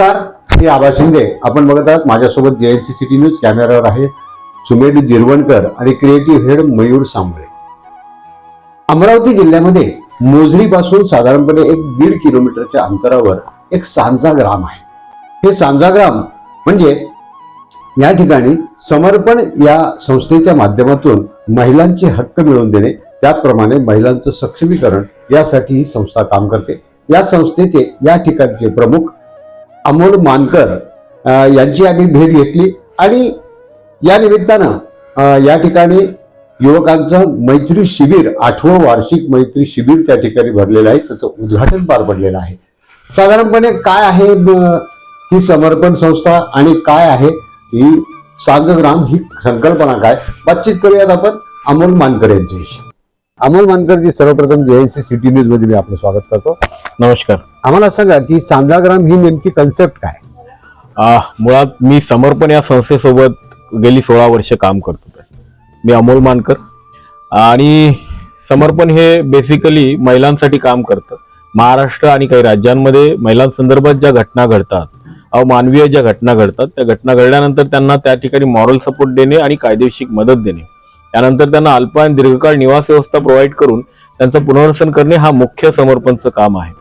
नमस्कार मी आबा शिंदे. आपण बघत आहात माझ्यासोबत जेएनसी सिटी न्यूज कॅमेरावर आहे सुमेध गिरवणकर आणि क्रिएटिव्ह हेड मयूर सांबळे. अमरावती जिल्ह्यामध्ये मोजरीपासून साधारणपणे एक दीड किलोमीटरच्या अंतरावर एक सांजा ग्राम आहे. हे सांजा ग्राम म्हणजे या ठिकाणी समर्पण या संस्थेच्या माध्यमातून महिलांचे हक्क मिळवून देणे त्याचप्रमाणे महिलांचं सक्षमीकरण यासाठी ही संस्था काम करते. या संस्थेचे या ठिकाणचे प्रमुख अमोल मानकर यांची आम्ही भेट घेतली. आणि या निमित्तानं या ठिकाणी युवकांचं मैत्री शिबिर आठवं वार्षिक मैत्री शिबिर त्या ठिकाणी भरलेलं आहे. त्याचं उद्घाटन पार पडलेलं आहे. साधारणपणे काय आहे ही समर्पण संस्था आणि काय आहे ही सांजग्राम ही संकल्पना काय? बातचीत करूयात आपण अमोल मानकर यांच्याविषयी. अमोल मानकरजी सर्वप्रथम जेएनसी सिटी न्यूजमध्ये मी आपलं स्वागत करतो. नमस्कार. आम्हाला सांगा की सांजाग्राम ही नेमकी कन्सेप्ट काय? मुळात मी समर्पण या संस्थेसोबत गेली सोळा वर्ष काम करतो. मी अमोल मानकर. आणि समर्पण हे बेसिकली महिलांसाठी काम करतं. महाराष्ट्र आणि काही राज्यांमध्ये महिलांसंदर्भात ज्या घटना घडतात अमानवीय ज्या घटना घडतात त्या घटना घडल्यानंतर त्यांना त्या ठिकाणी मॉरल सपोर्ट देणे आणि कायदेशीर मदत देणे. त्यानंतर त्यांना अल्प आणि दीर्घकाळ निवास व्यवस्था प्रोव्हाइड करून त्यांचं पुनर्वसन करणे हा मुख्य समर्पणचं काम आहे.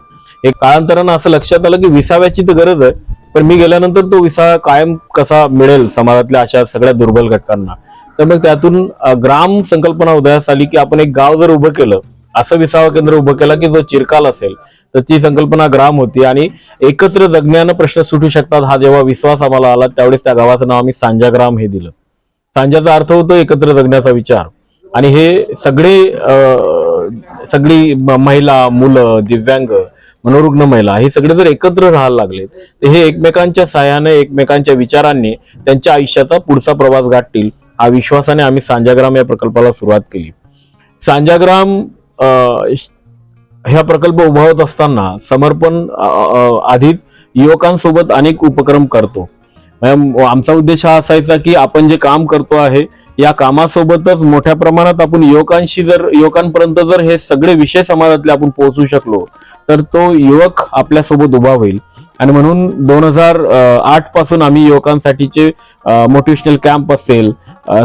हे काळांतरानं असं लक्षात आलं की विसाव्याची तर गरज आहे पण मी गेल्यानंतर तो विसावा कायम कसा मिळेल समाजातल्या अशा सगळ्या दुर्बल घटकांना? तर मग त्यातून ग्राम संकल्पना उदयास आली की आपण एक गाव जर उभं केलं असं विसावा केंद्र उभं केलं की जो चिरकाल असेल तर ती संकल्पना ग्राम होती आणि एकत्र जगण्यानं प्रश्न सुटू शकतात हा जेव्हा विश्वास आम्हाला आला त्यावेळेस त्या गावाचं नाव आम्ही सांजाग्राम हे दिलं. सांजाचा अर्थ होतो एकत्र जगण्याचा विचार. आणि हे सगळे सगळी महिला मुलं दिव्यांग मनोरुग्ण महिला हे सगळे जर एकत्र राहायला लागले तर हे एकमेकांच्या सहाय्याने एकमेकांच्या विचारांनी त्यांच्या आयुष्याचा पुढचा प्रवास गाठतील हा विश्वासाने आम्ही सांजाग्राम या प्रकल्पाला सुरुवात केली. सांजाग्राम ह्या प्रकल्प उभावत असताना समर्पण आधीच युवकांसोबत अनेक उपक्रम करतो. आमचा उद्देश हा असायचा की आपण जे काम करतो आहे या कामासोबतच मोठ्या प्रमाणात आपण युवकांशी जर युवकांपर्यंत जर हे सगळे विषय समाजातले आपण पोहोचू शकलो तर तो युवक आपल्यासोबत उभा होईल. आणि म्हणून दोन हजार आठपासून आम्ही युवकांसाठीचे मोटिवेशनल कॅम्प असेल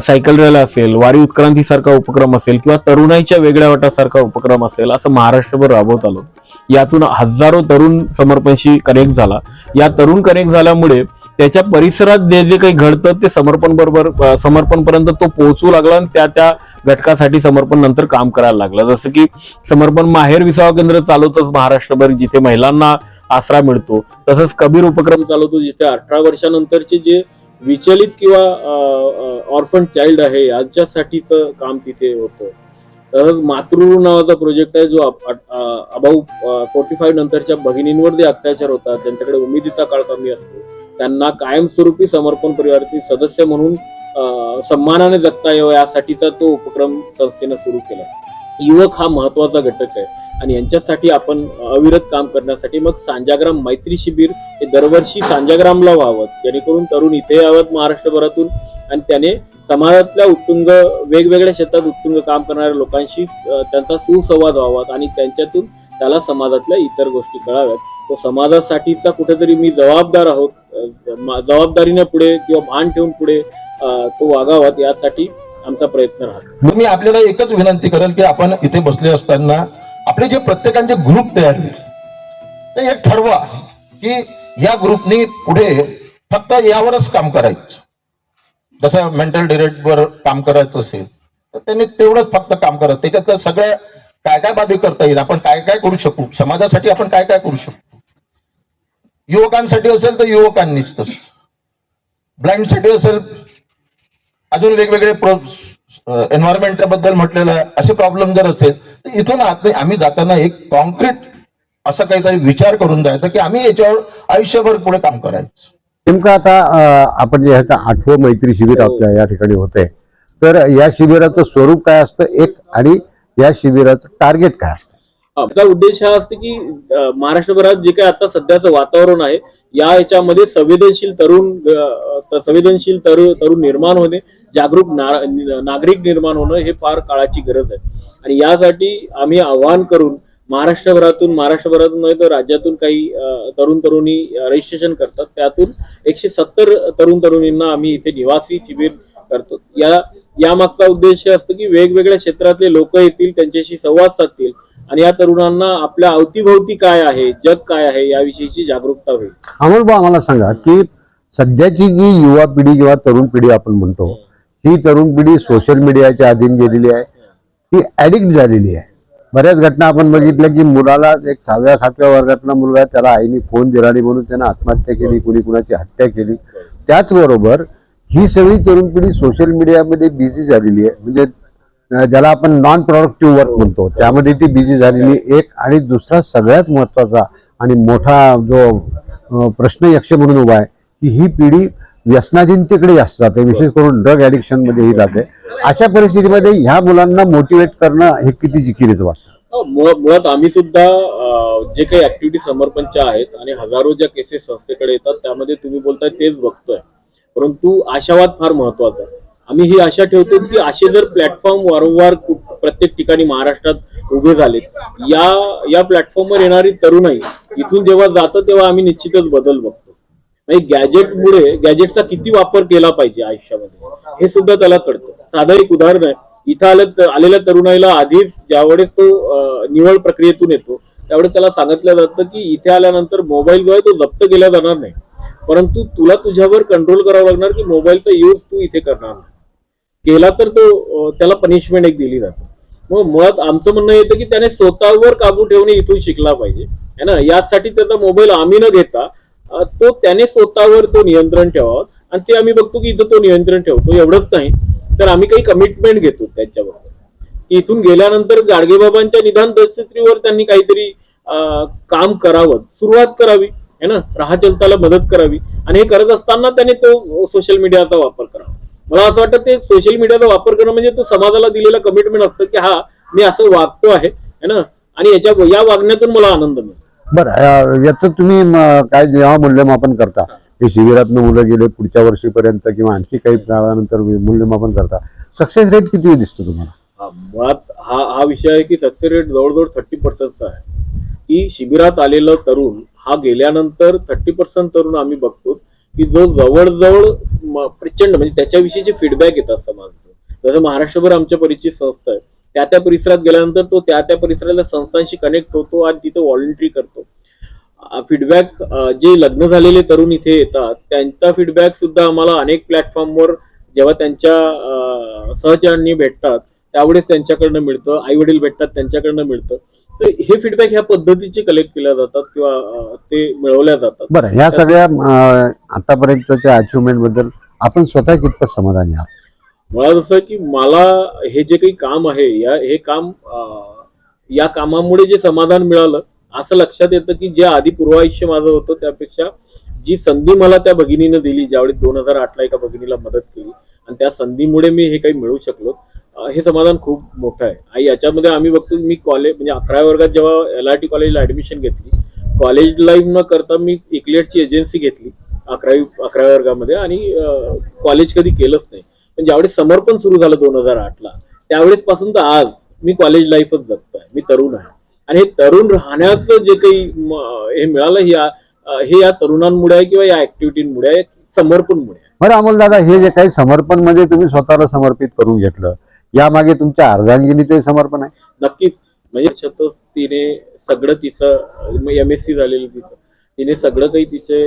सायकल रॅली असेल वारी उत्क्रांती सारखा उपक्रम असेल किंवा तरुणाईच्या वेगळ्या वाटासारखा उपक्रम असेल असं महाराष्ट्रभर राबवत आलो. यातून हजारो तरुण समर्पणशी कनेक्ट झाला. या तरुण कनेक्ट झाल्यामुळे त्याच्या परिसरात जे जे काही घडतं ते समर्पण बरोबर समर्पणपर्यंत तो पोहोचू लागला आणि त्या त्या घटकासाठी समर्पण नंतर काम करायला लागलं. जसं की समर्पण माहेर विसावा केंद्र चालवतच महाराष्ट्रभर जिथे महिलांना आसरा मिळतो. तसंच कबीर उपक्रम चालवतो जिथे अठरा वर्षानंतरचे जे विचलित किंवा ऑर्फन चाइल्ड आहे यांच्यासाठीच काम तिथे होतं. तसंच मातृ नावाचा प्रोजेक्ट आहे जो अबाऊ फोर्टी फाईव्ह नंतरच्या भगिनींवर जे अत्याचार होतात त्यांच्याकडे उमेदीचा काळ कमी असतो त्यांना कायमस्वरूपी समर्पण परिवारातील सदस्य म्हणून अं, सन्मानाने जगता यावं यासाठीचा तो उपक्रम संस्थेनं सुरू केला युवक हा महत्त्वाचा घटक आहे आणि यांच्यासाठी आपण अविरत काम करण्यासाठी मग सांजाग्राम मैत्री शिबिर हे दरवर्षी सांजाग्रामला व्हावं जेणेकरून तरुण इथे यावं महाराष्ट्रभरातून आणि त्याने समाजातल्या उत्तुंग वेगवेगळ्या क्षेत्रात उत्तुंग काम करणाऱ्या लोकांशी त्यांचा सुसंवाद व्हावा आणि त्यांच्यातून त्याला समाजातल्या इतर गोष्टी कळाव्यात. तो समाजासाठीचा कुठेतरी मी जबाबदार आहोत जबाबदारीने पुढे किंवा भान ठेवून पुढे तो वागावात यासाठी आमचा प्रयत्न राहतो. मी आपल्याला एकच विनंती करेल की आपण इथे बसले असताना आपले जे प्रत्येकांचे ग्रुप तयार होईल ते एक ठरवा की या ग्रुपनी पुढे फक्त यावरच काम करायचं. जसं मेंटल डिरेक्टवर काम करायचं असेल तर त्यांनी तेवढंच फक्त काम करत त्याच्यात सगळ्या काय काय बाबी करता येईल? आपण काय काय करू शकू? समाजासाठी आपण काय काय करू शकतो युवकांसाठी असेल तर युवकांनीच तस. ब्लाइंडसाठी असेल अजून वेगवेगळे एन्व्हायरमेंटच्या बद्दल म्हटलेलं आहे. असे प्रॉब्लेम जर असेल तर इथून आत आम्ही जाताना एक कॉन्क्रीट असं काहीतरी विचार करून जायचं की आम्ही याच्यावर आयुष्यभर पुढे काम करायचं. नेमकं आता आपण जे ह्याचं आठवं मैत्री शिबिर हो. आपल्या या ठिकाणी होते तर या शिबिराचं स्वरूप काय असतं? एक आणि या शिबिराचं टार्गेट काय असतं? आमचा उद्देश हा असतो की महाराष्ट्रभरात जे काही आता सध्याचं वातावरण आहे या याच्यामध्ये संवेदनशील तरुण संवेदनशील तरुण तरुण निर्माण होणे जागरूक नागरिक निर्माण होणं हे फार काळाची गरज आहे. आणि यासाठी आम्ही आव्हान करून महाराष्ट्रभरातून महाराष्ट्रभरातून नव्हे तर राज्यातून काही तरुण तरुणी रजिस्ट्रेशन करतात. त्यातून एकशे सत्तर तरुण तरुणींना आम्ही इथे निवासी शिबिर करतो. या यामागचा उद्देश असतो की वेगवेगळ्या क्षेत्रातले लोक येतील त्यांच्याशी संवाद साधतील. आणि या तरुणांना आपल्या अवतीभोवती काय आहे जग काय आहे याविषयीची जागरूकता होईल. अमोल भाऊ आम्हाला सांगा की सध्याची जी युवा पिढी किंवा तरुण पिढी आपण म्हणतो ही तरुण पिढी सोशल मीडियाच्या अधीन गेलेली आहे. ती ऍडिक्ट झालेली आहे. बऱ्याच घटना आपण बघितल्या की मुलाला एक सहाव्या सातव्या वर्गातला मुलगा आहे, त्याला आईने फोन दिला नाही म्हणून त्यानं आत्महत्या केली कुणी कुणाची हत्या केली. त्याचबरोबर ही सगळी तरुण पिढी सोशल मीडियामध्ये बिझी झालेली आहे. म्हणजे ज्याला आपण नॉन प्रोडक्टिव्ह वर्क म्हणतो त्यामध्ये ती बिझी झालेली आहे. एक आणि दुसरा सगळ्यात महत्त्वाचा आणि मोठा जो प्रश्न यक्ष म्हणून उभा आहे की ही पिढी व्यसनाधीनतेकडे जास्त जाते. विशेष करून ड्रग ऍडिक्शनमध्ये ही जाते. अशा परिस्थितीमध्ये ह्या मुलांना मोटिवेट करणं हे किती जिकिरीचं वाटतं? हो, मुळात आम्ही सुद्धा जे काही ऍक्टिव्हिटी समर्पणच्या आहेत आणि हजारो ज्या केसेस संस्थेकडे येतात त्यामध्ये तुम्ही बोलताय तेच बघतोय. परंतु आशावाद फार महत्त्वाचा आहे. आम्ही ही आशा ठेवतो की असे जर प्लॅटफॉर्म वारंवार प्रत्येक ठिकाणी महाराष्ट्रात उभे झाले या या प्लॅटफॉर्मवर येणारी तरुणाई इथून जेव्हा जातं तेव्हा आम्ही निश्चितच बदल बघतो. म्हणजे गॅजेटमुळे गॅजेटचा किती वापर केला पाहिजे आयुष्यामध्ये हे सुद्धा त्याला कळतं. साधं एक उदाहरण आहे. इथं आलं आलेल्या तरुणाईला आधीच ज्यावेळेस तो निवड प्रक्रियेतून येतो त्यावेळेस त्याला सांगितलं जातं की इथे आल्यानंतर मोबाईल जो आहे तो जप्त केला जाणार नाही. परंतु तुला तुझ्यावर कंट्रोल करावं लागणार की मोबाईलचा यूज तू इथे करणार नाही. केला तर तो त्याला पनिशमेंट एक दिली जाते. मग मुळात आमचं म्हणणं येतं की त्याने स्वतःवर काबू ठेवणे इथून शिकला पाहिजे. है ना? यासाठी त्याचा मोबाईल आम्ही न घेता तो त्याने स्वतःवर तो नियंत्रण ठेवावा आणि ते आम्ही बघतो की इथं तो नियंत्रण ठेवतो. एवढंच नाही तर आम्ही काही कमिटमेंट घेतो त्याच्याबरोबर. की इथून गेल्यानंतर गाडगेबाबांच्या निदान दशत्रीवर त्यांनी काहीतरी काम करावं सुरुवात करावी. है ना? राहा चलताला मदत करावी. आणि हे करत असताना त्याने तो सोशल मीडियाचा वापर करावा. मला असं वाटतं ते सोशल मीडियाचा वापर करणं म्हणजे तो समाजाला दिलेला कमिटमेंट असतं की हा मी असं वागतो आहे है ना? आणि याच्या या वागण्यातून मला आनंद मिळतो. बरं याचं तुम्ही काय जेव्हा मूल्यमापन करता हे शिबिरातनं मुलं गेले पुढच्या वर्षीपर्यंत किंवा आणखी काही काळानंतर मूल्यमापन करता सक्सेस रेट किती दिसतो तुम्हाला? हा, मुळात हा हा विषय आहे की सक्सेस रेट जवळजवळ थर्टी पर्सेंटचा आहे. की शिबिरात आलेलं तरुण हा गेल्यानंतर थर्टी पर्सेंट तरुण आम्ही बघतो की जो जवळजवळ प्रचंड म्हणजे त्याच्याविषयीचे फीडबॅक येतात समाजातून. जसं महाराष्ट्रभर आमच्या परिचित संस्था आहे. त्या त्या परिसरात गेल्यानंतर तो त्या त्या परिसरातल्या संस्थांशी कनेक्ट होतो आणि तिथे व्हॉलंटरी करतो. फीडबॅक जे लग्न झालेले तरुण इथे येतात त्यांचा फीडबॅक सुद्धा आम्हाला अनेक प्लॅटफॉर्मवर जेव्हा त्यांच्या अं, सहचरांनी भेटतात त्यावेळेस त्यांच्याकडनं मिळतं. आई वडील भेटतात त्यांच्याकडनं मिळतं. तर हे फीडबॅक ह्या पद्धतीचे कलेक्ट केल्या जातात किंवा ते मिळवल्या जातात. बरं ह्या सगळ्या आतापर्यंतच्या अचिव्हमेंटबद्दल आपण स्वतः कितपत समाधानी आहात? मुळात असं की मला हे जे काही काम आहे या हे काम या कामामुळे जे समाधान मिळालं असं लक्षात येतं की जे आधी पूर्वायुष्य माझं होतं त्यापेक्षा जी संधी मला त्या भगिनीनं दिली ज्यावेळी दोन हजार आठला एका भगिनीला मदत केली आणि त्या संधीमुळे मी हे काही मिळू शकलो हे समाधान खूप मोठं आहे. आणि याच्यामध्ये आम्ही बघतो मी कॉलेज म्हणजे अकराव्या वर्गात जेव्हा एल आर टी कॉलेजला ऍडमिशन घेतली कॉलेज लाईफ न करता मी इक्लेटची एजन्सी घेतली अकरावी अकराव्या वर्गामध्ये. आणि कॉलेज कधी केलंच नाही. पण ज्यावेळेस समर्पण सुरू झालं दोन हजार आठला त्यावेळेस पासून तर आज मी कॉलेज लाईफच जगतोय. मी तरुण आहे. आणि हे तरुण राहण्याचं जे काही हे मिळालं हे या- हे या तरुणांमुळे आहे किंवा या ऍक्टिव्हिटीमुळे आहे समर्पणमुळे आहे. बरं अमोल दादा हे जे काही समर्पणमध्ये तुम्ही स्वतःला समर्पित करून घेतलं यामागे तुमच्या अर्धांगिनीचं समर्पण आहे. नक्कीच. म्हणजे तिने सगळं तिचं एम एस सी झालेलं तिचं तिने सगळं काही तिचे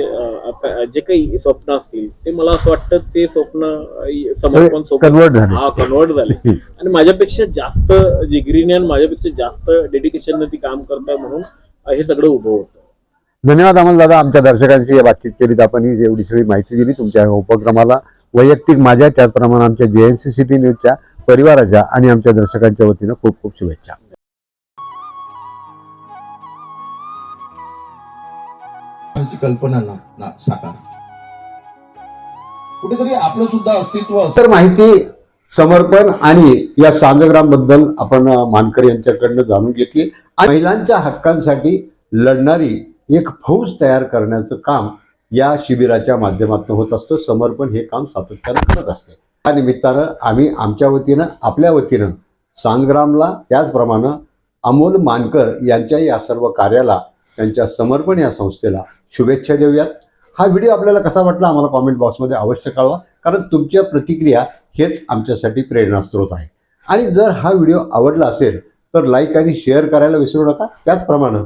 जे काही स्वप्न असतील ते मला असं वाटतं ते स्वप्न समर्पण कन्वर्ट झाले. हा कन्वर्ट झाले. आणि माझ्यापेक्षा जास्त जिगरीने आणि माझ्यापेक्षा जास्त डेडिकेशन ती काम करताय म्हणून हे सगळं उभं होतं. धन्यवाद अमोल दादा आमच्या दर्शकांशी या बातचीत केली आपण ही एवढी सगळी माहिती दिली तुमच्या उपक्रमाला. वैयक्तिक माझ्या त्याचप्रमाणे आमच्या जेएनसी सिटी न्यूजच्या परिवाराच्या आणि आमच्या दर्शकांच्या वतीनं खूप खूप शुभेच्छा. आमची कल्पना ना ना साकार. कुठेतरी आपलं सुद्धा अस्तित्व असं तर माहिती समर्पण आणि या सांजग्रामबद्दल आपण मानकर यांच्याकडनं जाणून घेतली. आणि महिलांच्या हक्कांसाठी लढणारी एक फौज तयार करण्याचं काम या शिबिराच्या माध्यमातून होत असतं. समर्पण हे काम सातत्यानं करत असते. त्या निमित्तानं आम्ही आमच्या वतीनं आपल्या वतीनं सांजग्रामला त्याचप्रमाणे अमोल मानकर यांच्या या सर्व कार्याला त्यांच्या समर्पण या संस्थेला शुभेच्छा देऊयात. हा व्हिडिओ आपल्याला कसा वाटला आम्हाला कॉमेंट बॉक्समध्ये अवश्य कळवा कारण तुमच्या प्रतिक्रिया हेच आमच्यासाठी प्रेरणास्रोत आहे. आणि जर हा व्हिडिओ आवडला असेल तर लाईक आणि शेअर करायला विसरू नका. त्याचप्रमाणे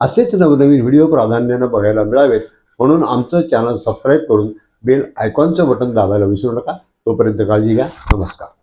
असेच नवनवीन व्हिडिओ प्राधान्यानं बघायला मिळावेत म्हणून आमचं चॅनल सबस्क्राईब करून बेल आयकॉनचं बटन दाबायला विसरू नका. तोपर्यंत काळजी घ्या नमस्कार